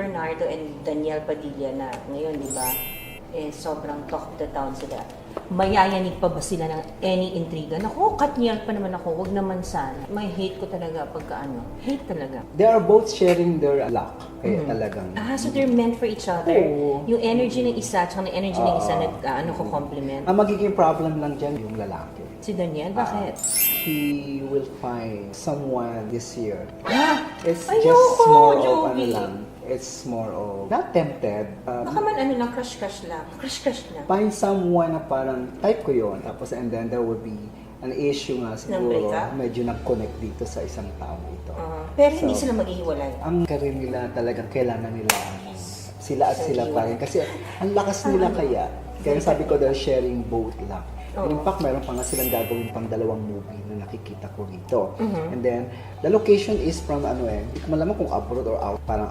Bernardo and Daniel Padilla na ngayon, di ba, eh, sobrang talk the town sila. Mayayanig pa ba sila ng any intriga? Naku, Katniel pa naman ako, wag naman sana. May hate ko talaga pagka ano. Hate talaga. They are both sharing their luck. Kaya talagang... Ah, so they're meant for each other. Oo. Yung energy ng isa at ng energy ng isa Oo. nag, ah, ano ko compliment. Ang magiging problem lang dyan yung lalaki. Si Daniel, bakit? He will find someone this year. Ha? It's Ayoko, just more of ano lang. It's more of not tempted. uh, Baka man ano lang, crush-crush lang. Crush-crush lang. find someone na parang type ko yon tapos and then there will be an issue nga siguro breakup? medyo nag-connect dito sa isang tao ito. Ah, pero hindi So, sila maghihiwalay. Ang karir nila talagang kailangan nila sila at sila pa rin. Kasi ang lakas nila kaya. Kaya sabi ko dahil sharing both lang. Oo. In fact, meron pa nga silang gagawin pang dalawang movie na nakikita ko rito. Mhm. And then, the location is from ano eh, hindi ko malaman kung abroad or out. Parang